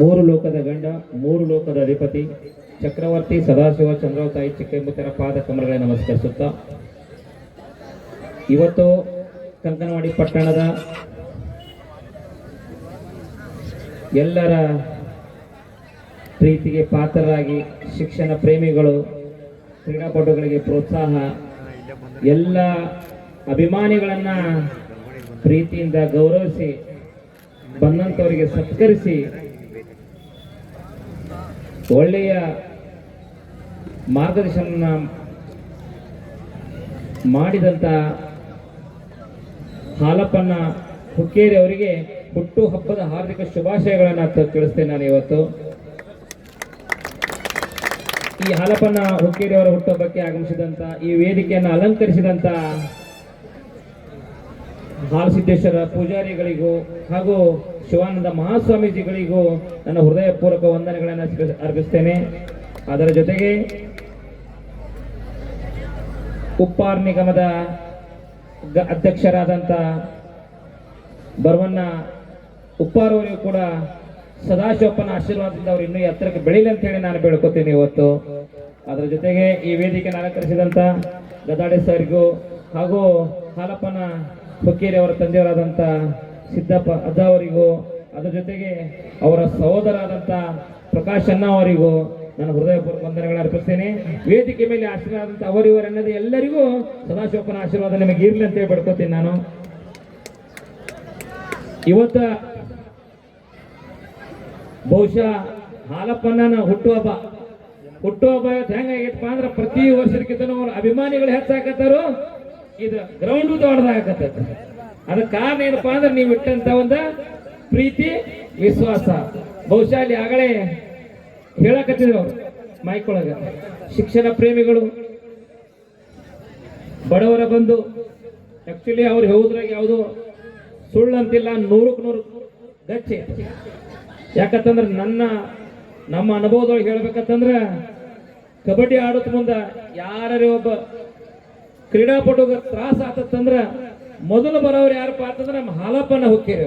ಮೂರು ಲೋಕದ ಗಂಡ, ಮೂರು ಲೋಕದ ಅಧಿಪತಿ, ಚಕ್ರವರ್ತಿ ಸದಾಶಿವ ಚಂದ್ರವತಾಯಿ ಚಿಕ್ಕಂಬುತ್ತರ ಪಾದ ಕಮಲಗಳ ನಮಸ್ಕರಿಸುತ್ತಾ. ಇವತ್ತು ಕಂಕನವಾಡಿ ಪಟ್ಟಣದ ಎಲ್ಲರ ಪ್ರೀತಿಗೆ ಪಾತ್ರರಾಗಿ ಶಿಕ್ಷಣ ಪ್ರೇಮಿಗಳು ಕ್ರೀಡಾಪಟುಗಳಿಗೆ ಪ್ರೋತ್ಸಾಹ, ಎಲ್ಲ ಅಭಿಮಾನಿಗಳನ್ನ ಪ್ರೀತಿಯಿಂದ ಗೌರವಿಸಿ ಬಂದಂಥವರಿಗೆ ಸತ್ಕರಿಸಿ ಒಳ್ಳೆಯ ಮಾರ್ಗದರ್ಶನ ಮಾಡಿದಂಥ ಹಾಲಪ್ಪನ ಹುಕ್ಕೇರಿ ಅವರಿಗೆ ಹುಟ್ಟು ಹಬ್ಬದ ಹಾರ್ದಿಕ ಶುಭಾಶಯಗಳನ್ನು ತಿಳಿಸ್ತೇನೆ ನಾನು ಇವತ್ತು. ಈ ಹಾಲಪ್ಪನ ಹುಕ್ಕೇರಿ ಅವರ ಹುಟ್ಟುಹಬ್ಬಕ್ಕೆ ಆಗಮಿಸಿದಂಥ ಈ ವೇದಿಕೆಯನ್ನು ಅಲಂಕರಿಸಿದಂಥ ಹಾಲಸಿದ್ದೇಶ್ವರ ಪೂಜಾರಿಗಳಿಗೂ ಹಾಗೂ ಶಿವಾನಂದ ಮಹಾಸ್ವಾಮೀಜಿಗಳಿಗೂ ನನ್ನ ಹೃದಯಪೂರ್ವಕ ವಂದನೆಗಳನ್ನು ಅರ್ಪಿಸ್- ಅರ್ಪಿಸ್ತೇನೆ. ಅದರ ಜೊತೆಗೆ ಉಪ್ಪಾರ್ ನಿಗಮದ ಅಧ್ಯಕ್ಷರಾದಂಥ ಬರವನ್ನ ಉಪ್ಪಾರವರಿಗೂ ಕೂಡ ಸದಾಶಿವಪ್ಪನ ಆಶೀರ್ವಾದದಿಂದ ಅವರು ಇನ್ನೂ ಎತ್ತರಕ್ಕೆ ಬೆಳೀಲಿ ಅಂತ ಹೇಳಿ ನಾನು ಬೇಡ್ಕೋತೀನಿ ಇವತ್ತು. ಅದರ ಜೊತೆಗೆ ಈ ವೇದಿಕೆಯನ್ನು ಅಲಂಕರಿಸಿದಂಥ ಗದಾಡೆ ಸರ್ಗೂ ಹಾಗೂ ಹಾಲಪ್ಪನ ಹುಕ್ಕೇರಿ ಅವರ ತಂದೆಯವರಾದಂಥ ಸಿದ್ದಪ್ಪ ಅಜ್ಜ ಅವರಿಗೂ ಅದರ ಜೊತೆಗೆ ಅವರ ಸಹೋದರ ಆದಂತ ಪ್ರಕಾಶ್ ಅಣ್ಣ ಅವರಿಗೂ ನಾನು ಹೃದಯಪೂರ್ವಕ ವಂದನೆಗಳನ್ನು ಅರ್ಪಿಸ್ತೇನೆ. ವೇದಿಕೆ ಮೇಲೆ ಆಶೀರ್ವಾದಂಥ ಅವರಿವರನ್ನದೆ ಎಲ್ಲರಿಗೂ ಸದಾಶಿವಪ್ಪನ ಆಶೀರ್ವಾದ ನಿಮಗೆ ಇರಲಿ ಅಂತೇಳಿ ಪಡ್ಕೋತೀನಿ ನಾನು. ಇವತ್ತ ಬಹುಶಃ ಹಾಲಪ್ಪನ ಹುಟ್ಟುಹಬ್ಬ ಹುಟ್ಟುಹಬ್ಬ ಹೆಂಗಾಗೈತಪ್ಪ ಅಂದ್ರೆ ಪ್ರತಿ ವರ್ಷಕ್ಕಿಂತ ಅಭಿಮಾನಿಗಳು ಹೆಚ್ಚಾಕತ್ತಾರು. ಇದು ಗ್ರೌಂಡ್ ದೊಡ್ಡದಾಗತ್ತ ಅದಕ್ಕೆ ಕಾರಣ ಏನಪ್ಪಾ ಅಂದ್ರೆ ನೀವು ಇಟ್ಟಂತ ಒಂದು ಪ್ರೀತಿ, ವಿಶ್ವಾಸ. ಬಹುಶಃ ಅಲ್ಲಿ ಆಗಲೇ ಹೇಳಕತ್ತಿದ್ರು ಅವ್ರು ಮೈಕ್ ಒಳಗ. ಶಿಕ್ಷಣ ಪ್ರೇಮಿಗಳು, ಬಡವರ ಬಂದು ಆಕ್ಚುಲಿ ಅವ್ರು ಹೇಳುದ್ರಾಗ ಯಾವುದು ಸುಳ್ಳು ಅಂತಿಲ್ಲ ನೂರಕ್ಕೆ ನೂರು ಗಚ್ಚೆ. ಯಾಕಂತಂದ್ರೆ ನನ್ನ, ನಮ್ಮ ಅನುಭವದೊಳಗೆ ಹೇಳ್ಬೇಕಂತಂದ್ರೆ, ಕಬಡ್ಡಿ ಆಡೋದ್ ಮುಂದ ಯಾರೇ ಒಬ್ಬ ಕ್ರೀಡಾಪಟುಗ ತ್ರಾಸ ಆತಂದ್ರ ಮೊದಲು ಬರೋರು ಯಾರಪ್ಪ ಅಂತಂದ್ರೆ ನಮ್ಮ ಹಾಲಪ್ಪನ ಹುಕ್ಕೇರಿ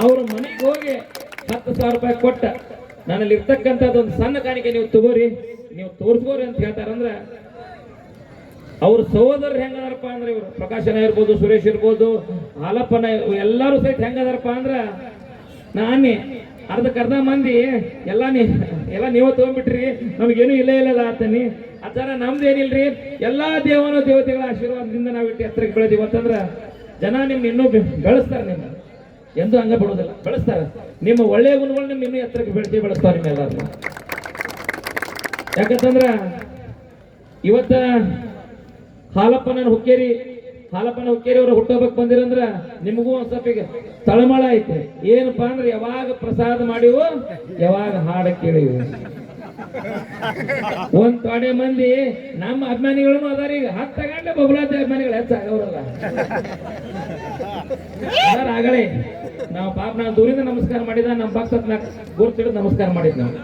ಅವ್ರ. ಮನೆಗೆ ಹೋಗಿ ಹತ್ತು ಸಾವಿರ ರೂಪಾಯಿ ಕೊಟ್ಟ. ನನ್ನಲ್ಲಿ ಒಂದು ಸಣ್ಣ ಕಾಣಿಕೆ ನೀವು ತಗೋರಿ. ನೀವು ತೋರಿಸ್ಕೋರಿ ಅಂತ ಹೇಳ್ತಾರಂದ್ರ ಅವ್ರ ಸಹೋದರರು ಹೆಂಗದಾರಪ್ಪ ಅಂದ್ರೆ ಇವರು. ಪ್ರಕಾಶನ ಇರ್ಬೋದು, ಸುರೇಶ್ ಇರ್ಬೋದು, ಹಾಲಪ್ಪನ ಎಲ್ಲರೂ ಸಹಿತ ಹೆಂಗದಾರಪ್ಪ ಅಂದ್ರ, ನಾನೇ ಅರ್ಧಕ್ಕೆ ಅರ್ಧ ಮಂದಿ. ಎಲ್ಲ ನೀ ಎಲ್ಲ ನೀವ ತೊಗೊಂಡ್ಬಿಟ್ರಿ. ನಮಗೇನು ಇಲ್ಲ ಇಲ್ಲ ಆತನಿ. ಆ ಥರ ನಮ್ದು ಏನಿಲ್ರಿ ಎಲ್ಲಾ ದೇವನ ದೇವತೆಗಳ ಆಶೀರ್ವಾದದಿಂದ ನಾವು ಇಟ್ಟು ಎತ್ತರಕ್ಕೆ ಬೆಳೆದೀವಿ. ಅಂತಂದ್ರ ಜನ ನಿಮ್ನ ಇನ್ನೂ ಬೆಳೆಸ್ತಾರೆ ನಿಮ್ಮ ಎಂದು ಹಂಗ ಬಿಡೋದಿಲ್ಲ ಬೆಳೆಸ್ತಾರೆ. ನಿಮ್ಮ ಒಳ್ಳೆಯ ಗುಣಗಳು ನಿಮ್ಮ ಇನ್ನೂ ಎತ್ತರಕ್ಕೆ ಬೆಳೆಸಿ ಬೆಳೆಸ್ತಾರೆ ನಿಮ್ಮೆಲ್ಲರನ್ನ ಯಾಕಂತಂದ್ರ ಇವತ್ತ ಹಾಲಪ್ಪನ ಹುಕ್ಕೇರಿ ಹಾಲಪ್ಪನ ಹುಕ್ಕೇರಿ ಅವರು ಹುಟ್ಟೋಬಕ್ ಬಂದಿರಂದ್ರ ನಿಮಗೂ ಒಂದ್ ಸ್ವಲ್ಪ ಈಗ ತಳಮಳ ಐತೆ. ಏನಪ್ಪಾ ಅಂದ್ರೆ ಯಾವಾಗ ಪ್ರಸಾದ ಮಾಡಿವು, ಯಾವಾಗ ಹಾಡ ಕೇಳಿವು. ಒಂದ್ ತೊಡೆ ಮಂದಿ ನಮ್ಮ ಅಭಿಮಾನಿಗಳನ್ನು ಅದಾರ. ಈಗ ಹತ್ತ ಗಂಟೆ ಬಬಲಾದ ಅಭಿಮಾನಿಗಳು ಹೆಚ್ಚಾಗವ್ರಲ್ಲ ಅದಾರ ಆಗಲೇ, ನಾವು ಪಾಪ ನಾವು ದೂರಿಂದ ನಮಸ್ಕಾರ ಮಾಡಿದ, ನಮ್ಮ ಭಕ್ತ ಗುರುತಿಡಿದು ನಮಸ್ಕಾರ ಮಾಡಿದ್ ನಾವು.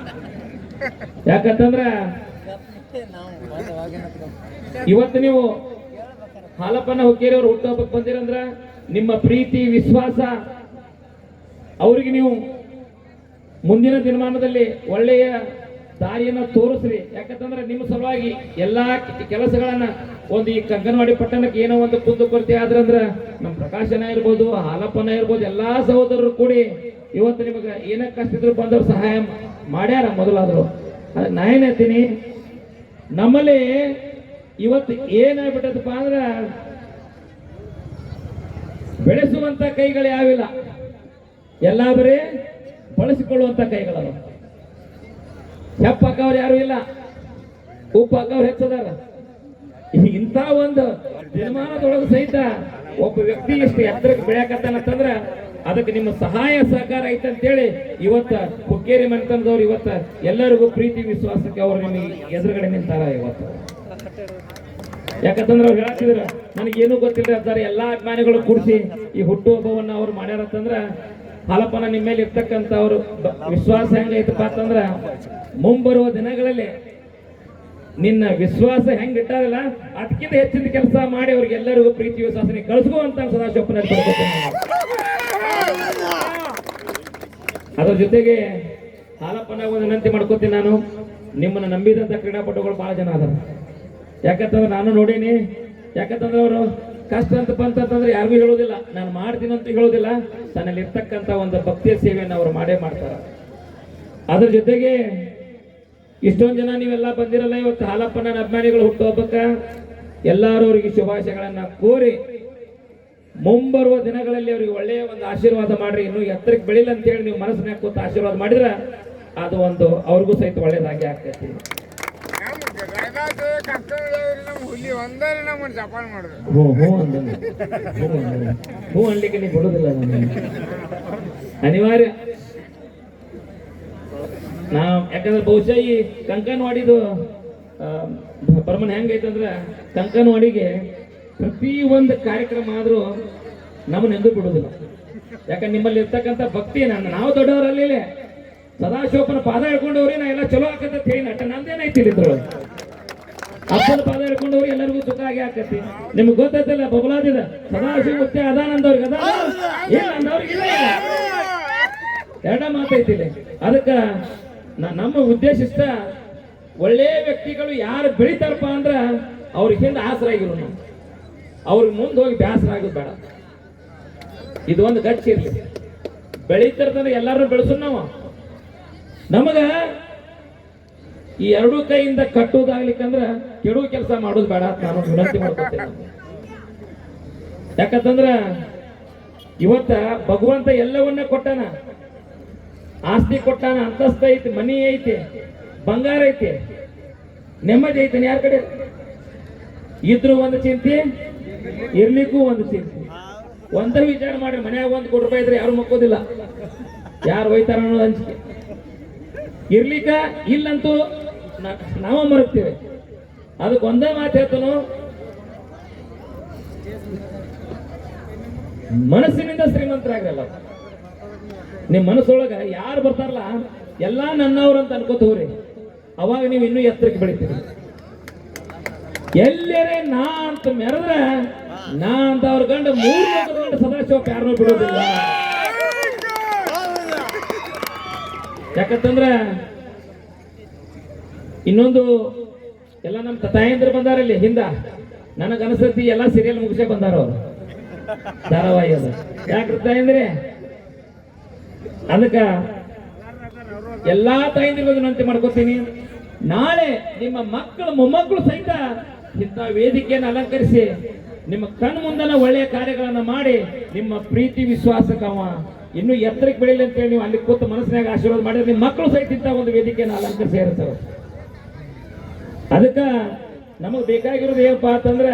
ಯಾಕಂತಂದ್ರ ಇವತ್ತು ನೀವು ಹಾಲಪ್ಪನ ಹುಕ್ಕೇರಿ ಅವ್ರು ಹುಟ್ಟುಹಬ್ಬಕ್ಕೆ ಬಂದಿರಂದ್ರ ನಿಮ್ಮ ಪ್ರೀತಿ, ವಿಶ್ವಾಸ, ಅವರಿಗೆ ನೀವು ಮುಂದಿನ ದಿನಮಾನದಲ್ಲಿ ಒಳ್ಳೆಯ ದಾರಿಯನ್ನ ತೋರಿಸ್ರಿ. ಯಾಕಂತಂದ್ರೆ ನಿಮ್ಮ ಸಲುವಾಗಿ ಎಲ್ಲಾ ಕೆಲಸಗಳನ್ನು ಒಂದು ಈ ಕಂಕನವಾಡಿ ಪಟ್ಟಣಕ್ಕೆ ಏನೋ ಒಂದು ಕುಂದು ಕೊರತೆ ಆದ್ರಂದ್ರೆ ನಮ್ಮ ಪ್ರಕಾಶನ ಇರ್ಬೋದು, ಹಾಲಪ್ಪನ ಇರ್ಬೋದು, ಎಲ್ಲಾ ಸಹೋದರರು ಕೂಡಿ ಇವತ್ತು ನಿಮಗೆ ಏನಕ್ಕೆ ಕಷ್ಟ ಇದ್ರು ಬಂದವ್ರು ಸಹಾಯ ಮಾಡ್ಯಾರ ಮೊದಲಾದ್ರು. ಅದಕ್ಕೆ ನಾ ಏನ್ ಹೇಳ್ತೀನಿ, ನಮ್ಮಲ್ಲಿ ಇವತ್ತು ಏನಾಗ್ಬಿಟ್ಟದಪ್ಪ ಅಂದ್ರೆ ಬೆಳೆಸುವಂತ ಕೈಗಳು ಯಾವಿಲ್ಲ. ಎಲ್ಲ ಬರೀ ಬಳಸಿಕೊಳ್ಳುವಂತ ಕೈಗಳವ ಹೆಪ್ಪ ಹಾಕವ್ರು ಯಾರು ಇಲ್ಲ. ಉಪ್ಪು ಹಾಕವ್ರು ಹೆಚ್ಚದಾರ ಇಂಥ ಒಂದು ನಿರ್ಮಾಣದೊಳಗೆ ಸಹಿತ ಒಬ್ಬ ವ್ಯಕ್ತಿ ಎಷ್ಟು ಎತ್ತರಕ್ಕೆ ಬೆಳೆಯಕತ್ತಾನಂತಂದ್ರ ಅದಕ್ಕೆ ನಿಮ್ಮ ಸಹಾಯ ಸಹಕಾರ ಐತೆ ಅಂತೇಳಿ ಇವತ್ತ ಹುಕ್ಕೇರಿ ಮನೆತನದವ್ರು ಇವತ್ತ ಎಲ್ಲರಿಗೂ ಪ್ರೀತಿ ವಿಶ್ವಾಸಕ್ಕೆ ಅವರು ನಿಮಗೆ ಎದುರುಗಡೆ ನಿಂತಾರ ಇವತ್ತು. ಯಾಕಂತಂದ್ರೆ ಅವ್ರು ಹೇಳತ್ತಿದ್ರ, ನನಗೇನು ಗೊತ್ತಿಲ್ಲ ಅಂತಾರೆ, ಎಲ್ಲಾ ಅಭಿಮಾನಿಗಳು ಕೂಡಿಸಿ ಈ ಹುಟ್ಟುಹಬ್ಬವನ್ನು ಅವ್ರು ಮಾಡ್ಯಾರಂತಂದ್ರ ಹಾಲಪ್ಪನ ನಿಮ್ಮ ಮೇಲೆ ಇರ್ತಕ್ಕಂಥ ಅವರು ವಿಶ್ವಾಸ ಹೆಂಗೈತಪ್ಪ ಅಂತಂದ್ರೆ, ಮುಂಬರುವ ದಿನಗಳಲ್ಲಿ ನಿನ್ನ ವಿಶ್ವಾಸ ಹೆಂಗ್ ಇಟ್ಟಾರಲ್ಲ ಅದಕ್ಕಿಂತ ಹೆಚ್ಚಿನ ಕೆಲಸ ಮಾಡಿ ಅವ್ರಿಗೆಲ್ಲರಿಗೂ ಪ್ರೀತಿ ವಿಶ್ವಾಸನೆ ಕಳಿಸ್ಕೋ ಅಂತ ಸದಾಶಿವಪ್ಪನಲ್ಲಿ ಬರ್ಬೇಕು ಅದ್ರ ಜೊತೆಗೆ ಹಾಲಪ್ಪನ ಒಂದು ವಿನಂತಿ ಮಾಡ್ಕೋತೀನಿ ನಾನು, ನಿಮ್ಮನ್ನು ನಂಬಿದಂತ ಕ್ರೀಡಾಪಟುಗಳು ಬಹಳ ಜನ ಅದಾರ ಯಾಕಂತಂದ್ರೆ ನಾನು ನೋಡೀನಿ, ಯಾಕಂತಂದ್ರೆ ಅವರು ಕಷ್ಟ ಅಂತ ಬಂತಂತಂದ್ರೆ ಯಾರಿಗೂ ಹೇಳೋದಿಲ್ಲ. ನಾನು ಮಾಡ್ತೀನಿ ಅಂತ ಹೇಳೋದಿಲ್ಲ. ತನ್ನಲ್ಲಿ ಇರ್ತಕ್ಕಂಥ ಒಂದು ಭಕ್ತಿಯ ಸೇವೆಯನ್ನು ಅವರು ಮಾಡೇ ಮಾಡ್ತಾರೆ. ಅದ್ರ ಜೊತೆಗೆ ಇಷ್ಟೊಂದು ಜನ ನೀವೆಲ್ಲ ಬಂದಿರಲ್ಲ ಇವತ್ತು ಹಾಲಪ್ಪನ ಅಭಿಮಾನಿಗಳು ಹುಟ್ಟುಹಬ್ಬಕ್ಕ ಎಲ್ಲರೂ ಅವರಿಗೆ ಶುಭಾಶಯಗಳನ್ನ ಕೋರಿ ಮುಂಬರುವ ದಿನಗಳಲ್ಲಿ ಅವರಿಗೆ ಒಳ್ಳೆಯ ಒಂದು ಆಶೀರ್ವಾದ ಮಾಡ್ರಿ. ಇನ್ನೂ ಎತ್ತರಕ್ಕೆ ಬೆಳಿಲ್ಲ ಅಂತ ಹೇಳಿ ನೀವು ಮನಸ್ಸಿನ ಕೂತು ಆಶೀರ್ವಾದ ಮಾಡಿದ್ರೆ ಅದು ಒಂದು ಅವ್ರಿಗೂ ಸಹಿತ ಒಳ್ಳೇದಾಗಿ ಆಗ್ತೈತಿ. ಒಂದರೆ ನಮ್ಮನ್ನು ಜಪಾನ್ ಮಾಡಿದ್ರು. ಹ್ಞೂ ಅನ್ಲಿಕ್ಕೆ ಅನಿವಾರ್ಯ. ನಾ ಯಾಕಂದ್ರೆ ಬಹುಶಃ ಈ ಕಂಕನವಾಡಿದು ಪರಮನ್ ಹೆಂಗೈತಂದ್ರೆ ಕಂಕನವಾಡಿಗೆ ಪ್ರತಿ ಒಂದು ಕಾರ್ಯಕ್ರಮ ಆದರೂ ನಮ್ಮನ್ನ ಎಂದೂ ಬಿಡುದಿಲ್ಲ. ಯಾಕಂದ್ರೆ ನಿಮ್ಮಲ್ಲಿ ಇರ್ತಕ್ಕಂಥ ಭಕ್ತಿ ನನ್ನ, ನಾವು ದೊಡ್ಡವರಲ್ಲಿ ಸದಾಶಿವಪ್ಪನ ಪಾದ ಹಿಡ್ಕೊಂಡವ್ರಿ, ನಾ ಎಲ್ಲ ಚಲೋ ಹಾಕಂತ ಹೇಳಿ ನಟ ನಂದೇನೈತಿ ಇದ್ರೊಳಗೆ? ಅಪ್ಪನ ಪಾದ ಹಿಡ್ಕೊಂಡವ್ರು ಎಲ್ಲರಿಗೂ ಸುಖ ಆಗಿ ಹಾಕತಿ ನಿಮ್ಗೆ ಗೊತ್ತೈತಲ್ಲ ಬಬಲಾದಿದ ಸದಾಶಿವ ಮುತ್ತೆ ಅದಾನಂದವ್ರಿಗೆ ಅದ ಇಲ್ಲ. ಎರಡ ಮಾತೈತಿ ಅದಕ್ಕ ನಮ್ಮ ಉದ್ದೇಶಿಸ್ತ ಇಷ್ಟ ಒಳ್ಳೆ ವ್ಯಕ್ತಿಗಳು ಯಾರು ಬೆಳಿತಾರಪ್ಪ ಅಂದ್ರ ಅವ್ರ ಹಿಂದೆ ಆಸರಾಗಿರು ನಾವು. ಅವ್ರಿಗೆ ಮುಂದೆ ಹೋಗಿ ಬೇಸರ ಆಗೋದು ಬೇಡ. ಇದು ಒಂದು ಗಟ್ಟಿ ಇರ್ಲಿ. ಬೆಳೀತಿರ್ತಂದ್ರೆ ಎಲ್ಲಾರು ಬೆಳೆಸು ನಾವು. ನಮಗ ಈ ಎರಡೂ ಕೈಯಿಂದ ಕಟ್ಟುವುದಾಗ್ಲಿಕ್ಕಂದ್ರ ಕೆಡುವ ಕೆಲಸ ಮಾಡೋದು ಬೇಡ ಅಂತ ನಾನು ವಿನಂತಿ ಮಾಡ್ಕೊತೇನೆ ಯಾಕಂತಂದ್ರ ಇವತ್ತ ಭಗವಂತ ಎಲ್ಲವನ್ನ ಕೊಟ್ಟಾನ? ಆಸ್ತಿ ಕೊಟ್ಟಾನ? ಅಂತಸ್ತ ಐತಿ, ಮನಿ ಐತಿ, ಬಂಗಾರ ಐತಿ, ನೆಮ್ಮದಿ ಐತಿ ಯಾರ ಕಡೆ? ಇದ್ರು ಒಂದು ಚಿಂತೆ, ಇರ್ಲಿಕ್ಕೂ ಒಂದು ಚಿಂತೆ. ಒಂದ ವಿಚಾರ ಮಾಡಿ ಮನ್ಯಾಗ ಒಂದು ಕೋಟಿ ರೂಪಾಯಿ ಇದ್ರೆ ಯಾರು ಮಕ್ಕೋದಿಲ್ಲ. ಯಾರು ಒಯ್ತಾರ ಅನ್ನೋದು ಅಂಜಿಕೆ. ಇರ್ಲಿಕ್ಕ ಇಲ್ಲಂತೂ ನಾವ ಮರುತ್ತೇವೆ ಅದಕ್ಕೆ ಒಂದೇ ಮಾತು ಹೇಳ್ತಾನು. ಮನಸ್ಸಿನಿಂದ ಶ್ರೀಮಂತರಾಗಲ್ಲ ನಿಮ್ಮ ಮನಸ್ಸೊಳಗ ಯಾರು ಬರ್ತಾರಲ್ಲ, ಎಲ್ಲಾ ನನ್ನವ್ರು ಅಂತ ಅನ್ಕೋತ ಅವಾಗ ನೀವು ಇನ್ನೂ ಎತ್ತರಕ್ಕೆ ಬೆಳಿತೀರಿ. ಎಲ್ಲರೇ ನಾ ಅಂತ ಮೆರೆದ್ರೆ, ನಾ ಅಂತ ಅವ್ರ ಗಂಡ ಮೂರು ಗಂಟೆ ಗಂಡ ಸದಾಶಿವಪ್ಪ ಯಾರನ್ನೂ ಬಿಡೋದಿಲ್ಲ. ಯಾಕಂತಂದ್ರೆ, ಇನ್ನೊಂದು ಎಲ್ಲ ನಮ್ಮ ಬಂದಾರ ಬಂದಾರಲ್ಲಿ ಹಿಂದ. ನನಗ ಅನಿಸತಿ ಎಲ್ಲ ಸೀರಿಯಲ್ ಮುಗಿಸೇ ಬಂದಾರ ಅವ್ರು. ಧಾರಾವಾಹಿ ಅದು. ಯಾಕೆ ತಾಯಂದ್ರೆ? ಅದಕ್ಕ ಎಲ್ಲಾ ತಾಯಂದ್ರಿಗೂ ವಿನಂತಿ ಮಾಡ್ಕೋತೀನಿ. ನಾಳೆ ನಿಮ್ಮ ಮಕ್ಕಳು ಮೊಮ್ಮಕ್ಕಳು ಸಹಿತ ಇಂಥ ವೇದಿಕೆಯನ್ನು ಅಲಂಕರಿಸಿ, ನಿಮ್ಮ ಕಣ್ ಮುಂದನ ಒಳ್ಳೆಯ ಕಾರ್ಯಗಳನ್ನ ಮಾಡಿ, ನಿಮ್ಮ ಪ್ರೀತಿ ವಿಶ್ವಾಸಕ್ಕೆ ಅವ ಇನ್ನೂ ಎತ್ತರಕ್ಕೆ ಬೆಳಿಲಿ ಅಂತೇಳಿ ನೀವು ಅಲ್ಲಿ ಕೂತು ಮನಸ್ಸಿನಾಗ ಆಶೀರ್ವಾದ ಮಾಡಿದ್ರೆ ನಿಮ್ಮ ಮಕ್ಕಳು ಸಹಿತ ಇಂಥ ಒಂದು ವೇದಿಕೆಯನ್ನು ಅಲಂಕರಿಸಿ ಇರ್ತಾರೆ ಅದಕ್ಕ ನಮಗೆ ಬೇಕಾಗಿರೋದು ಏನಪ್ಪ ಅಂತಂದ್ರೆ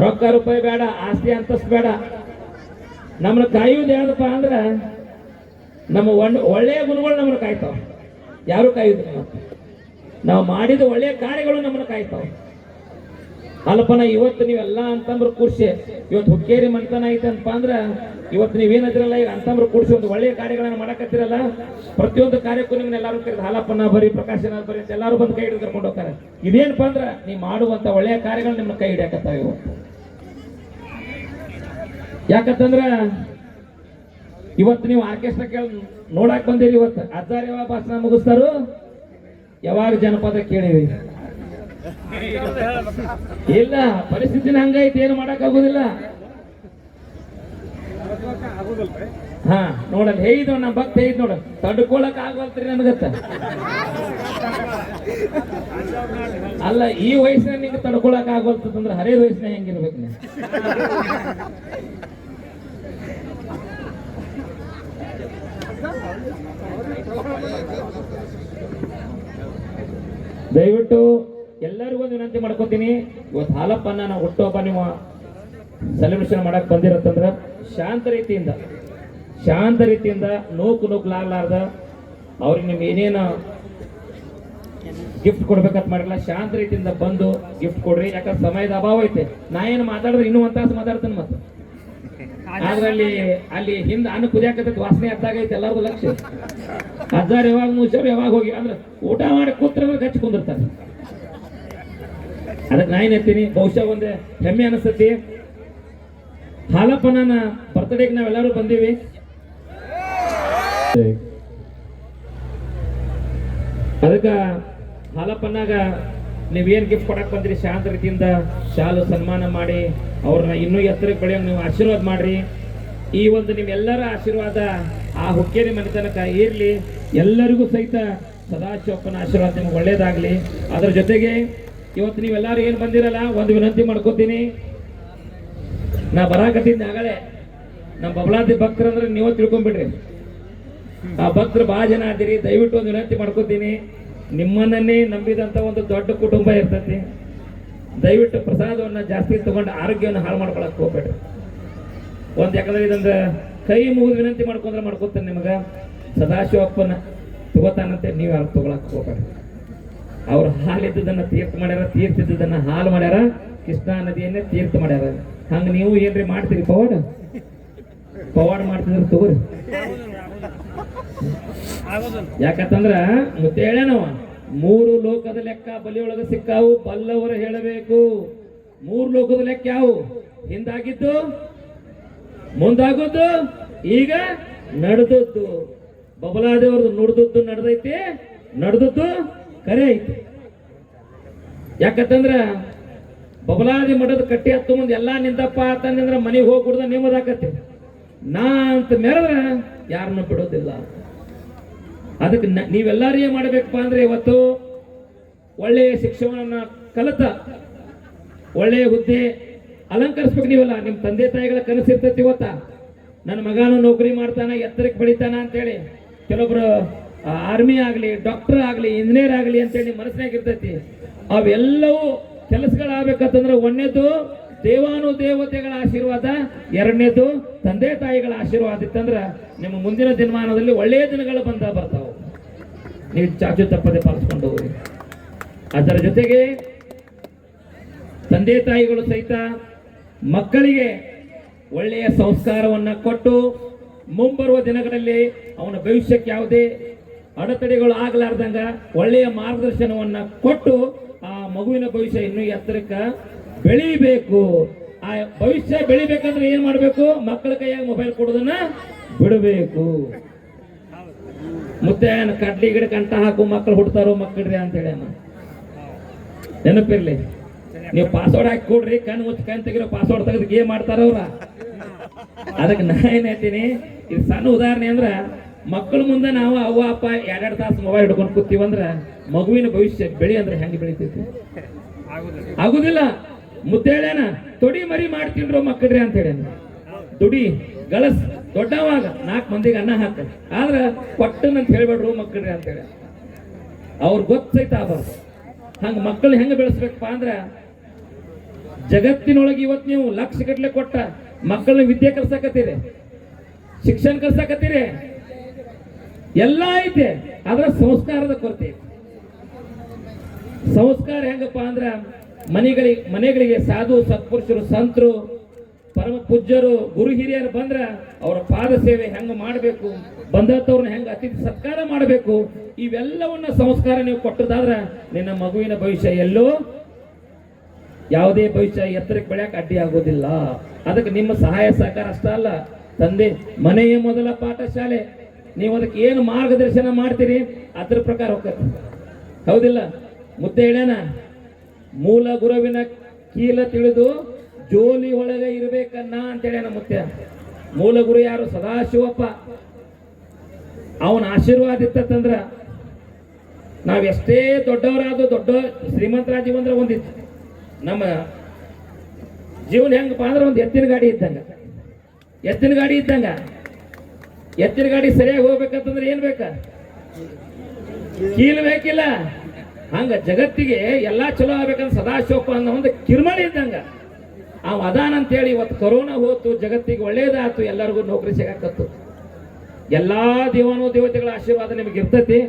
ರೊಕ್ಕ ರೂಪಾಯಿ ಬೇಡ, ಆಸ್ತಿ ಅಂತಸ್ತು ಬೇಡ. ನಮ್ಮನ್ನ ಕಾಯುವುದು ಯಾವ್ದಪ್ಪ ಅಂದ್ರೆ ನಮ್ಮ ಒಳ್ಳೆ ಒಳ್ಳೆಯ ಗುಣಗಳು ನಮ್ಮನ್ನು ಕಾಯ್ತಾವ. ಯಾರು ಕಾಯುವುದಿಲ್ಲ ನಾವು ಮಾಡಿದ ಒಳ್ಳೆಯ ಕಾರ್ಯಗಳು ನಮ್ಮನ್ನ ಕಾಯ್ತಾವ. ಅಲ್ಲಪ್ಪನ, ಇವತ್ತು ನೀವೆಲ್ಲ ಅಂತಂಬ್ರು ಕೂರ್ಸಿ ಇವತ್ತು ಹುಕ್ಕೇರಿ ಮಂತನ ಐತಂತಪ್ಪ ಅಂದ್ರೆ, ಇವತ್ತು ನೀವೇನದಿರಲ್ಲ ಈಗ ಅಂತಂಬ್ರು ಕೂರ್ಸಿ ಒಂದು ಒಳ್ಳೆಯ ಕಾರ್ಯಗಳನ್ನು ಮಾಡಕತ್ತಿರಲ್ಲ, ಪ್ರತಿಯೊಂದು ಕಾರ್ಯಕ್ಕೂ ನಿಮ್ಮನ್ನ ಎಲ್ಲರೂ ಕರೆದು ಹಾಲಪ್ಪನ ಬರಿ, ಪ್ರಕಾಶನ ಬರಿ ಅಂತ ಎಲ್ಲರೂ ಬಂದು ಕೈ ಹಿಡಿದು ಕರ್ಕೊಂಡು ಹೋಗ್ತಾರೆ. ಇದೇನಪ್ಪ ಅಂದ್ರೆ ನೀವು ಮಾಡುವಂತ ಒಳ್ಳೆಯ ಕಾರ್ಯಗಳು ನಿಮ್ಮ ಕೈ ಹಿಡಿಯಕತ್ತಾವ ಇವತ್ತು ಯಾಕಂತಂದ್ರ, ಇವತ್ತು ನೀವು ಆರ್ಕೆಸ್ಟ್ರಾ ಕೇಳಿ ನೋಡಕ್ ಬಂದಿರಿ ಇವತ್ತು. ಅಜ್ಜಾರ್ ಭಾಷಣ ಮುಗಿಸ್ತಾರು? ಯಾವಾಗ ಜನಪದ ಕೇಳಿವಿ ಇಲ್ಲ, ಪರಿಸ್ಥಿತಿನ ಹಂಗೈತಿ, ಏನು ಮಾಡಕ್ ಆಗುದಿಲ್ಲ ಹಾ ನೋಡಲ್ ಹೇಯ್ದ ನಮ್ಮ ಭಕ್ತ ಹೇಯ್ದು ನೋಡ. ತಡ್ಕೊಳಕ್ ಆಗಲ್ತ್ರಿ ನನ್ಗತ್ತ. ಅಲ್ಲ, ಈ ವಯಸ್ಸಿನ ನಿಂಗೆ ತಡ್ಕೊಳಕ್ ಆಗವಲ್ತಂದ್ರೆ ಹರಿದ ವಯಸ್ಸಿನ ಹೆಂಗಿರ್ಬೇಕು ದಯವಿಟ್ಟು ಎಲ್ಲರಿಗೂ ಒಂದು ವಿನಂತಿ ಮಾಡ್ಕೊತೀನಿ. ಇವತ್ತು ಹಾಲಪ್ಪನ ನಾವು ಹುಟ್ಟುಹಬ್ಬ ನೀವು ಸೆಲೆಬ್ರೇಷನ್ ಮಾಡಕ್ ಬಂದಿರತ್ತಂದ್ರೆ ಶಾಂತ ರೀತಿಯಿಂದ ಶಾಂತ ರೀತಿಯಿಂದ ನೂಕು ನೂಕ್ಲಾಗ್ಲಾರ್ದ ಅವ್ರಿಗೆ ನಿಮ್ಗೆ ಏನೇನು ಗಿಫ್ಟ್ ಕೊಡ್ಬೇಕಂತ ಮಾಡಿಲ್ಲ, ಶಾಂತ ರೀತಿಯಿಂದ ಬಂದು ಗಿಫ್ಟ್ ಕೊಡ್ರಿ. ಯಾಕಂದ್ರೆ ಸಮಯದ ಅಭಾವ ಐತೆ. ನಾ ಏನು ಮಾತಾಡಿದ್ರೆ ಇನ್ನೂ ಒಂದು ತಾಸು ಮಾತಾಡ್ತೇನೆ ಮತ್ತೆ. ಆದ್ರೆ ಅಲ್ಲಿ ಅಲ್ಲಿ ಹಿಂದೆ ಅನ್ನ ಕುದಿಯಾಕತ್ತೈತಿ, ವಾಸನೆ ಹತ್ತಾಗೈತೆ ಎಲ್ಲರಿಗೂ ಲಕ್ಷ್ಯ ಹಜಾರ್ ಯಾವಾಗ ಮುಚ್ಚವ್ರು ಯಾವಾಗ ಹೋಗಿ, ಅಂದ್ರೆ ಊಟ ಮಾಡಿ ಕೂತ್ರ ಗಚ್ಚಿ ಕುಂದಿರ್ತಾರೆ. ಅದಕ್ಕೆ ನಾ ಹೇಳ್ತೀನಿ, ಬಹುಶಃ ಒಂದು ಹೆಮ್ಮೆ ಅನಿಸ್ತತಿ. ಹಾಲಪ್ಪನ ಬರ್ತ್ಡೇಗೆ ನಾವೆಲ್ಲರೂ ಬಂದೀವಿ. ಅದಕ್ಕೆ ಹಾಲಪ್ಪನಾಗ ನೀವೇನು ಗಿಫ್ಟ್ ಕೊಡಕ್ಕೆ ಬಂದ್ರಿ? ಶಾಂತ ರೀತಿಯಿಂದ ಶಾಲು ಸನ್ಮಾನ ಮಾಡಿ, ಅವ್ರನ್ನ ಇನ್ನೂ ಎತ್ತರಕ್ಕೆ ಬೆಳೆಯೋಂಗ್ ನೀವು ಆಶೀರ್ವಾದ ಮಾಡ್ರಿ. ಈ ಒಂದು ನಿಮ್ಮೆಲ್ಲರ ಆಶೀರ್ವಾದ ಆ ಹುಕ್ಕೇರಿ ಮನೆತನಕ ಇರ್ಲಿ. ಎಲ್ಲರಿಗೂ ಸಹಿತ ಸದಾಶಿವಪ್ಪನ ಆಶೀರ್ವಾದ ನಿಮ್ಗೆ ಒಳ್ಳೇದಾಗ್ಲಿ. ಅದ್ರ ಜೊತೆಗೆ ಇವತ್ತು ನೀವೆಲ್ಲರೂ ಏನು ಬಂದಿರಲ್ಲ, ಒಂದು ವಿನಂತಿ ಮಾಡ್ಕೋತೀನಿ. ನಾ ಬರಾಕತ್ತಿದ್ದೆ ಆಗಲೇ ನಮ್ಮ ಬಬಲಾದಿ ಭಕ್ತರಂದ್ರೆ ನೀವು ತಿಳ್ಕೊಂಬಿಡ್ರಿ. ಆ ಭಕ್ತರು ಬಹಳ ಜನ ಆದಿರಿ ದಯವಿಟ್ಟು ಒಂದು ವಿನಂತಿ ಮಾಡ್ಕೋತೀನಿ. ನಿಮ್ಮನ್ನೇ ನಂಬಿದಂತ ಒಂದು ದೊಡ್ಡ ಕುಟುಂಬ ಇರ್ತೈತಿ. ದಯವಿಟ್ಟು ಪ್ರಸಾದವನ್ನ ಜಾಸ್ತಿ ತಗೊಂಡು ಆರೋಗ್ಯವನ್ನು ಹಾಳು ಮಾಡ್ಕೊಳಕ್ಕೆ ಹೋಗ್ಬೇಡ್ರಿ. ಒಂದು ಯಾಕಂದ್ರೆ ಇದೊಂದು ಕೈ ಮುಗಿದು ವಿನಂತಿ ಮಾಡ್ಕೊಂಡ್ರೆ ಮಾಡ್ಕೋತಾನೆ ನಿಮಗೆ. ಸದಾಶಿವಪ್ಪನ ತಗೋತಾನಂತೆ, ನೀವು ಯಾರು ತಗೊಳಕ್ ಹೋಗ್ಬೇಡ್ರಿ. ಅವ್ರು ಹಾಲಿದ್ದದನ್ನ ತೀರ್ಥ ಮಾಡ್ಯಾರ ತೀರ್ಥ ಇದ್ದದನ್ನ ಹಾಲು ಮಾಡ್ಯಾರ, ಕೃಷ್ಣಾ ನದಿಯನ್ನೇ ತೀರ್ಥ ಮಾಡ್ಯಾರ. ಹಂಗ ನೀವು ಏನ್ರಿ ಮಾಡ್ತೀರಿ ಪವಾಡ? ಪವಾಡ ಮಾಡ್ತಿದ್ರು ತಗೋರಿ. ಯಾಕಂತಂದ್ರ ಮತ್ತೆ ಹೇಳೇನವ ಮೂರು ಲೋಕದ ಲೆಕ್ಕ ಬಲಿಯೊಳಗ ಸಿಕ್ಕಾವು, ಬಲ್ಲವರ ಹೇಳಬೇಕು. ಮೂರು ಲೋಕದ ಲೆಕ್ಕ ಯಾವು? ಹಿಂದಾಗಿದ್ದು ಮುಂದಾಗೋದು ಈಗ ನಡೆದದ್ದು. ಬಬಲಾದೇವ್ರದ್ದು ನುಡ್ದದ್ದು ನಡೆದೈತಿ, ನಡೆದದ್ದು ಕರೆ ಐತಿ. ಯಾಕಂತಂದ್ರ ಬಬಲಾದಿ ಮಠದ ಕಟ್ಟಿ ಹತ್ತು ಮುಂದೆ ಎಲ್ಲ ನಿಂದಪ್ಪ ಅಂತಂದ್ರೆ ಮನೆಗೆ ಹೋಗಿ ಕುಡ್ದ ನಿಮ್ಮದಾಕತಿ ನಾ ಅಂತ ಮೆರೆದ್ರ ಯಾರನ್ನು ಬಿಡೋದಿಲ್ಲ. ಅದಕ್ಕೆ ನೀವೆಲ್ಲರೂ ಏನ್ ಮಾಡ್ಬೇಕಪ್ಪ ಅಂದ್ರೆ ಇವತ್ತು ಒಳ್ಳೆಯ ಶಿಕ್ಷಣವನ್ನು ಕಲಿತ, ಒಳ್ಳೆಯ ಹುದ್ದೆ ಅಲಂಕರಿಸ್ಬೇಕು ನೀವಲ್ಲ. ನಿಮ್ಮ ತಂದೆ ತಾಯಿಗಳ ಕನಸಿರ್ತೈತಿ ಇವತ್ತ. ನನ್ನ ಮಗಾನು ನೌಕರಿ ಮಾಡ್ತಾನ, ಎತ್ತರಕ್ಕೆ ಬೆಳಿತಾನ ಅಂತೇಳಿ ಕೆಲವೊಬ್ರು ಆರ್ಮಿ ಆಗಲಿ ಡಾಕ್ಟರ್ ಆಗಲಿ ಇಂಜಿನಿಯರ್ ಆಗಲಿ ಅಂತೇಳಿ ಮನಸ್ಸಿನಾಗ ಇರ್ತೈತಿ ಅವೆಲ್ಲವೂ ಕೆಲಸಗಳಾಗಬೇಕಂತಂದ್ರೆ ಒಂದನೇದು ದೇವಾನು ದೇವತೆಗಳ ಆಶೀರ್ವಾದ, ಎರಡನೇದು ತಂದೆ ತಾಯಿಗಳ ಆಶೀರ್ವಾದ ಇತ್ತಂದ್ರೆ ನಿಮ್ಮ ಮುಂದಿನ ದಿನಮಾನದಲ್ಲಿ ಒಳ್ಳೆಯ ದಿನಗಳು ಬಂದ ಬರ್ತಾವ. ನೀವು ಚಾಚು ತಪ್ಪದೆ ಪಾಲಿಸ್ಕೊಂಡು ಹೋಗಿ ಅದರ ಜೊತೆಗೆ ತಂದೆ ತಾಯಿಗಳು ಸಹಿತ ಮಕ್ಕಳಿಗೆ ಒಳ್ಳೆಯ ಸಂಸ್ಕಾರವನ್ನ ಕೊಟ್ಟು ಮುಂಬರುವ ದಿನಗಳಲ್ಲಿ ಅವನ ಭವಿಷ್ಯಕ್ಕೆ ಯಾವುದೇ ಅಡೆತಡೆಗಳು ಆಗ್ಲಾರ್ದಂಗ ಒಳ್ಳೆಯ ಮಾರ್ಗದರ್ಶನವನ್ನ ಕೊಟ್ಟು ಆ ಮಗುವಿನ ಭವಿಷ್ಯ ಇನ್ನೂ ಎತ್ತರಕ್ಕೆ ಬೆಳಿಬೇಕು. ಆ ಭವಿಷ್ಯ ಬೆಳಿಬೇಕಂದ್ರೆ ಏನ್ ಮಾಡಬೇಕು? ಮಕ್ಕಳ ಕೈಯಾಗ ಮೊಬೈಲ್ ಕೊಡೋದನ್ನ ಬಿಡಬೇಕು. ಮತ್ತೆ ಕಡ್ಲಿ ಗಿಡ ಕಂಟ ಹಾಕು ಮಕ್ಕಳು ಹುಡ್ತಾರೋ ಮಕ್ಕಳ್ರಿ ಅಂತ ಹೇಳಿ ನೆನಪಿರ್ಲಿ. ನೀವು ಪಾಸ್ವರ್ಡ್ ಹಾಕಿ ಕೊಡ್ರಿ ಕಣ್ ಮುಚ್ಚಿ ಕಣ್ ತೆಗಿರೋ ಪಾಸ್ವರ್ಡ್ ತೆಗೆದು ಏನ್ ಮಾಡ್ತಾರ ಅದಕ್ಕೆ ನಾ ಏನ್ ಹೇಳ್ತೀನಿ ಇದು ಸಣ್ಣ ಉದಾಹರಣೆ ಅಂದ್ರ ಮಕ್ಕಳ ಮುಂದೆ ನಾವು ಅವ್ವ, ಅಪ್ಪ ಎರಡೆರಡು ತಾಸು ಮೊಬೈಲ್ ಹಿಡ್ಕೊಂಡು ಕೂತೀವಂದ್ರೆ ಮಗುವಿನ ಭವಿಷ್ಯ ಬೆಳಿ ಅಂದ್ರೆ ಹೆಂಗೆ ಬೆಳಿತೈತಿ? ಆಗುದಿಲ್ಲ. ಮುದ್ದೇಳೇನ, ತೊಡಿ ಮರಿ ಮಾಡ್ತೀನ್ರೋ ಮಕ್ಕಳ್ರಿ ಅಂತ ಹೇಳಿ ದುಡಿ ಗಳಸ್, ದೊಡ್ಡವಾಗ ನಾಲ್ಕು ಮಂದಿಗೆ ಅನ್ನ ಹಾಕ. ಆದ್ರೆ ಕೊಟ್ಟನ್ ಅಂತ ಹೇಳ್ಬೇಡ್ರು ಮಕ್ಕಳ್ರಿ ಅಂತ ಹೇಳಿ. ಅವ್ರ ಗೊತ್ತೈತ ಆಗಬಾರ್ದು. ಹಂಗ ಮಕ್ಕಳು ಹೆಂಗ ಬೆಳೆಸ್ಬೇಕಪ್ಪ ಅಂದ್ರ, ಜಗತ್ತಿನೊಳಗೆ ಇವತ್ತು ನೀವು ಲಕ್ಷ ಗಟ್ಲೆ ಕೊಟ್ಟ ಮಕ್ಕಳನ್ನ ವಿದ್ಯೆ ಕಲ್ಸಕತ್ತೀರಿ. ಶಿಕ್ಷಣ ಕಲ್ಸಕತ್ತೀರಿ. ಎಲ್ಲ ಐತೆ, ಆದ್ರೆ ಸಂಸ್ಕಾರದ ಕೊರತೆ. ಸಂಸ್ಕಾರ ಹೆಂಗಪ್ಪ ಅಂದ್ರ, ಮನೆಗಳಿಗೆ ಮನೆಗಳಿಗೆ ಸಾಧು ಸತ್ಪುರುಷರು, ಸಂತರು, ಪರಮ ಪೂಜ್ಯರು, ಗುರು ಹಿರಿಯರು ಬಂದ್ರ ಅವರ ಪಾದ ಸೇವೆ ಹೆಂಗ ಮಾಡಬೇಕು ಬಂದವ್ರನ್ನ ಹೆಂಗ ಅತಿಥಿ ಸತ್ಕಾರ ಮಾಡಬೇಕು, ಇವೆಲ್ಲವನ್ನ ಸಂಸ್ಕಾರ ನೀವು ಕೊಟ್ಟದಾದ್ರೆ ನಿನ್ನ ಮಗುವಿನ ಭವಿಷ್ಯ ಎಲ್ಲೋ ಯಾವುದೇ ಭವಿಷ್ಯ ಎತ್ತರಕ್ಕೆ ಬೆಳೆಯಕ್ಕೆ ಅಡ್ಡಿ ಆಗೋದಿಲ್ಲ ಅದಕ್ಕೆ ನಿಮ್ಮ ಸಹಾಯ ಸಹಕಾರ ಅಷ್ಟ ಅಲ್ಲ ತಂದೆ, ಮನೆಯ ಮೊದಲ ಪಾಠಶಾಲೆ ನೀವು ಅದಕ್ಕೆ ಏನು ಮಾರ್ಗದರ್ಶನ ಮಾಡ್ತೀರಿ? ಅದ್ರ ಪ್ರಕಾರ ಹೋಗ್ತದೆ ಹೌದಿಲ್ಲ? ಮುದ್ದೆ ಹೇಳ್ಯಾನ, ಮೂಲ ಗುರುವಿನ ಕೀಲ ತಿಳಿದು ಜೋಲಿ ಒಳಗೆ ಇರ್ಬೇಕನ್ನ ಅಂತ ಹೇಳ್ಯಾನ ಮುತ್ಯ. ಮೂಲ ಗುರು ಯಾರು? ಸದಾಶಿವಪ್ಪ. ಅವನ ಆಶೀರ್ವಾದ ಇತ್ತಂದ್ರೆ ನಾವ್ ಎಷ್ಟೇ ದೊಡ್ಡವರಾದ ದೊಡ್ಡ ಶ್ರೀಮಂತರಾಜೀವ ಅಂದ್ರೆ ಒಂದಿತ್ತು. ನಮ್ಮ ಜೀವನ ಹೆಂಗಪ್ಪ ಅಂದ್ರೆ ಒಂದು ಎತ್ತಿನ ಗಾಡಿ ಇದ್ದಂಗ. ಎತ್ತಿನ ಗಾಡಿ ಇದ್ದಂಗ. ಎತ್ತಿನ ಗಾಡಿ ಸರಿಯಾಗಿ ಹೋಗ್ಬೇಕಂತಂದ್ರೆ ಏನ್ ಬೇಕ? ಕೀಲ್ ಬೇಕಿಲ್ಲ. ಹಂಗ ಜಗತ್ತಿಗೆ ಎಲ್ಲಾ ಚಲೋ ಆಗ್ಬೇಕಂತ ಸದಾಶಿವಪ್ಪ ಅನ್ನೋ ಒಂದು ಕಿರ್ಮಳಿ ಇದ್ದಂಗ. ಅವ ಅದಾನ ಅಂತೇಳಿ ಇವತ್ತು ಕೊರೋನಾ ಹೋತು, ಜಗತ್ತಿಗೆ ಒಳ್ಳೇದಾಯ್ತು ಎಲ್ಲರಿಗೂ ನೌಕರಿ ಸಿಗಾಕತ್ತು. ಎಲ್ಲಾ ದೇವಾನು ದೇವತೆಗಳ ಆಶೀರ್ವಾದ ನಿಮಗೆ ಇರ್ತೈತಿ.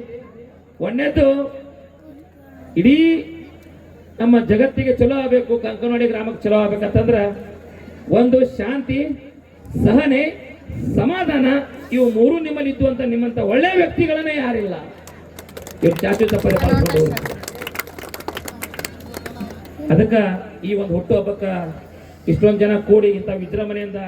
ಒಂದೇದು ಇಡೀ ನಮ್ಮ ಜಗತ್ತಿಗೆ ಚಲೋ ಆಗಬೇಕು, ಕಂಕನವಾಡಿ ಗ್ರಾಮಕ್ಕೆ ಚಲೋ ಆಗ್ಬೇಕಂತಂದ್ರೆ ಒಂದು ಶಾಂತಿ, ಸಹನೆ ಸಮಾಧಾನ, ಇವು ಮೂರು ನಿಮ್ಮಲ್ಲಿ ಇದ್ದು ಅಂತ ನಿಮ್ಮಂತ ಒಳ್ಳೆ ವ್ಯಕ್ತಿಗಳನ್ನ ಯಾರಿಲ್ಲ. ಇವ್ರು ತಪ್ಪದೆ ಪಾಲ್ಗೊಂಡು ಅದಕ್ಕ ಈ ಒಂದು ಹುಟ್ಟು ಹಬ್ಬಕ್ಕ ಇಷ್ಟೊಂದು ಜನ ಕೂಡಿ ಇಂಥ ವಿಜೃಂಭಣೆಯಿಂದ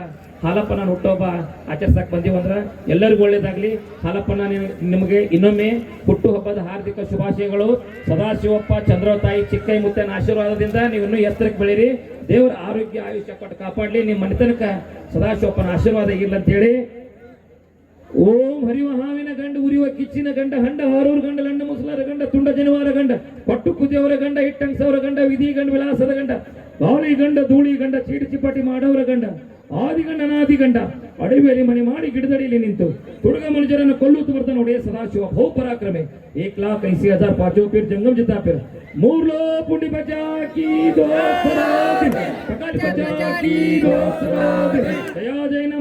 ಹಾಲಪ್ಪನ ಹುಟ್ಟುಹಬ್ಬ ಆಚರಿಸಕ್ ಬಂದೀವಂದ್ರೆ ಎಲ್ಲರಿಗೂ ಒಳ್ಳೇದಾಗ್ಲಿ. ಹಾಲಪ್ಪನ ನಿಮ್- ನಿಮಗೆ ಇನ್ನೊಮ್ಮೆ ಹುಟ್ಟುಹಬ್ಬದ ಹಾರ್ದಿಕ ಶುಭಾಶಯಗಳು. ಸದಾಶಿವಪ್ಪ, ಚಂದ್ರವತಾಯಿ ಚಿಕ್ಕೈ ಮುತ್ತನ ಆಶೀರ್ವಾದದಿಂದ ನೀವು ಇನ್ನೂ ಎತ್ತರಕ್ಕೆ ಬೆಳೀರಿ. ದೇವರ ಆರೋಗ್ಯ, ಆಯುಷ್ಯ ಕೊಟ್ಟು ಕಾಪಾಡಲಿ. ನಿಮ್ಮ ಮನೆತನಕ ಸದಾಶಿವಪ್ಪನ ಆಶೀರ್ವಾದ ಇರ್ಲಿ ಅಂತೇಳಿ ಓಂ ಹರಿವ ಹಾವಿನ ಗಂಡ ಉರಿಯುವ ಕಿಚ್ಚಿನ ಗಂಡ, ಹಂಡ ಹಾರೂರು ಗಂಡ, ಲಂಡ ಮುಸಲರ ಗಂಡ, ತುಂಡ ಜನವಾರ ಗಂಡ, ಪಟ್ಟು ಕುದಿಯವರ ಗಂಡ ಇಟ್ಟಂಗ್ಸವರ ಗಂಡ, ವಿಧಿ ಗಂಡ ವಿಲಾಸದ ಗಂಡ ಬಾವಳಿ ಗಂಡ, ಧೂಳಿ ಗಂಡ ಚೀಟಿ ಚಿಪಾಟಿ ಮಾಡೋರ ಗಂಡ ಆದಿಗಂಡ ನಾದಿಗಂಡ ಅಡವಿಯಲ್ಲಿ ಮನೆ ಮಾಡಿ ಗಿಡದಡಿಯಲ್ಲಿ ನಿಂತು ತುಡುಗ ಮನುಜರನ್ನು ಕೊಲ್ಲುತ್ತ ಬರ್ತಾನೆ ಒಡೆಯ ಸದಾಶಿವ ಹೋ ಪರಾಕ್ರಮೆ ಏಕ್ ಲಾಖ ಐಸಿ ಹಜಾರ್ ಪಾಚೋ ಪೀರ್, ಜಂಗಮ್ ಜಿತಾಪಿರ್ ಮೂರ್ಲೋ ಪುಂಡಿ ಬಚಾ ಪಾರ್ವತಿ ದೋಸ್ತರ ದಿನ